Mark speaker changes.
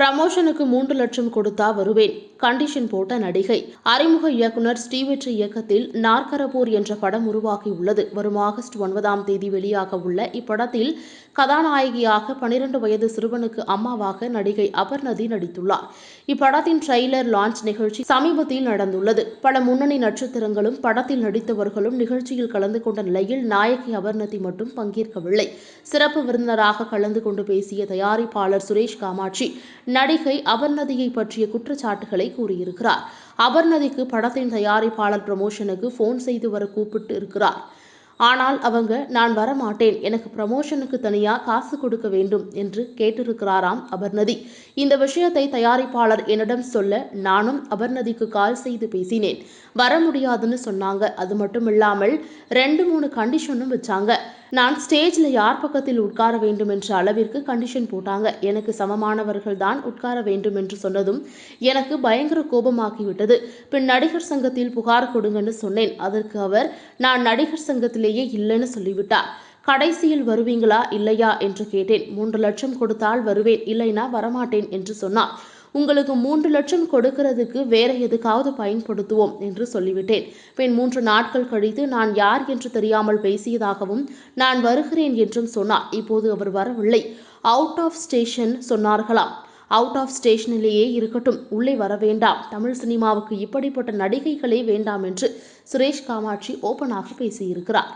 Speaker 1: ப்ரமோஷனுக்கு மூன்று லட்சம் கொடுத்தா வருவேன் கண்டிஷன் போட்ட நடிகை. அறிமுக இயக்குனர் ஸ்ரீவெற்றி இயக்கத்தில் நாற்கரபூர் என்ற படம் உருவாகியுள்ளது. வரும் ஆகஸ்ட் ஒன்பதாம் தேதி வெளியாக உள்ள இப்படத்தில் கதாநாயகியாக பனிரெண்டு வயது சிறுவனுக்கு அம்மாவாக நடிகை அபர்ணதி நடித்துள்ளார். இப்படத்தின் ட்ரெய்லர் லான்ச் நிகழ்ச்சி சமீபத்தில் நடந்துள்ளது. பல முன்னணி நட்சத்திரங்களும் படத்தில் நடித்தவர்களும் நிகழ்ச்சியில் கலந்து கொண்ட நிலையில் நாயகி அபர்ணதி மட்டும் பங்கேற்கவில்லை. சிறப்பு விருந்தினராக கலந்து கொண்டு பேசிய தயாரிப்பாளர் சுரேஷ் காமாட்சி நடிகை அபர்ணதியை பற்றிய குற்றச்சாட்டுகளை கூறியிருக்கிறார். அபர்ணதிக்கு படத்தின் தயாரிப்பாளர் ப்ரமோஷனுக்கு ஃபோன் செய்து வர கூப்பிட்டு இருக்கிறார் ஆனால் அவங்க நான் வரமாட்டேன். எனக்கு ப்ரமோஷனுக்கு தனியா காசு கொடுக்க வேண்டும் என்று கேட்டிருக்கிறாராம் அபர்ணதி இந்த விஷயத்தை தயாரிப்பாளர் என்னிடம் சொல்ல நானும் அபர்ணதிக்கு கால் செய்து பேசினேன். வர முடியாதுன்னு சொன்னாங்க. அது மட்டும் இல்லாமல் ரெண்டு மூணு கண்டிஷனும் வச்சாங்க. நான் ஸ்டேஜில் யார் பக்கத்தில் உட்கார வேண்டும் என்ற அளவிற்கு கண்டிஷன் போட்டாங்க. எனக்கு சமமானவர்கள் தான் உட்கார வேண்டும் என்று சொன்னதும் எனக்கு பயங்கர கோபமாகிவிட்டது. பின் நடிகர் சங்கத்தில் புகார் கொடுங்கன்னு சொன்னேன். அதற்கு அவர் நான் நடிகர் சங்கத்திலேயே இல்லைன்னு சொல்லிவிட்டார். கடைசியில் வருவீங்களா இல்லையா என்று கேட்டேன். மூன்று லட்சம் கொடுத்தால் வருவேன் இல்லைனா வரமாட்டேன் என்று சொன்னார். உங்களுக்கு மூன்று லட்சம் கொடுக்கிறதுக்கு வேற எதுக்காவது பயன்படுத்துவோம் என்று சொல்லிவிட்டேன். பின் மூன்று நாட்கள் கழித்து நான் யார் என்று தெரியாமல் பேசியதாகவும் நான் வருகிறேன் என்றும் சொன்னார். இப்போது அவர் வரவில்லை. அவுட் ஆஃப் ஸ்டேஷன் சொன்னார்களாம். அவுட் ஆஃப் ஸ்டேஷனிலேயே இருக்கட்டும். உள்ளே வர வேண்டாம். தமிழ் சினிமாவுக்கு இப்படிப்பட்ட நடிகைகளே வேண்டாம் என்று சுரேஷ் காமாட்சி ஓப்பனாக பேசியிருக்கிறார்.